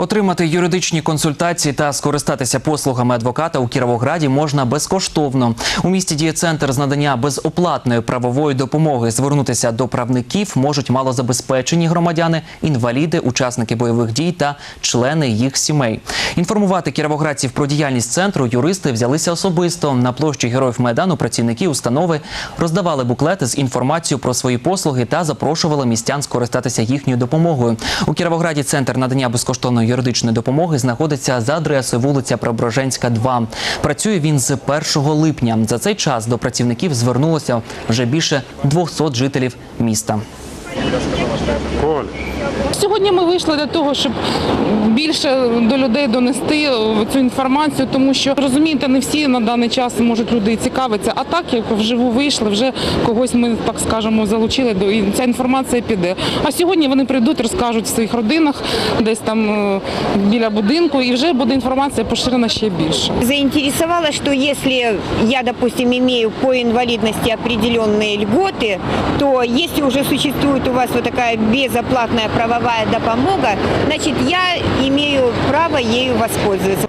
Отримати юридичні консультації та скористатися послугами адвоката у Кіровограді можна безкоштовно. У місті діє центр з надання безоплатної правової допомоги. Звернутися до правників можуть малозабезпечені громадяни, інваліди, учасники бойових дій та члени їх сімей. Інформувати кіровоградців про діяльність центру юристи взялися особисто. На площі Героїв Майдану працівники установи роздавали буклети з інформацією про свої послуги та запрошували містян скористатися їхньою допомогою. У Кіровограді центр надання безкоштовної юридичної допомоги знаходиться за адресою вулиця Преображенська, 2. Працює він з 1 липня. За цей час до працівників звернулося вже більше 200 жителів міста. Коль, Сьогодні ми вийшли для того, щоб більше до людей донести цю інформацію, тому що розумієте, не всі на даний час можуть люди цікавитися. А так, як вживу вийшли, вже когось ми так скажемо залучили і ця інформація піде. А сьогодні вони прийдуть, розкажуть в своїх родинах, десь там е, біля будинку, і вже буде інформація поширена ще більше. заинтересовало, что если я, допустим, имею по инвалидности определенные льготы, то если уже существует у вас вот такая безоплатная правовая допомога, значит, я имею право ею воспользоваться.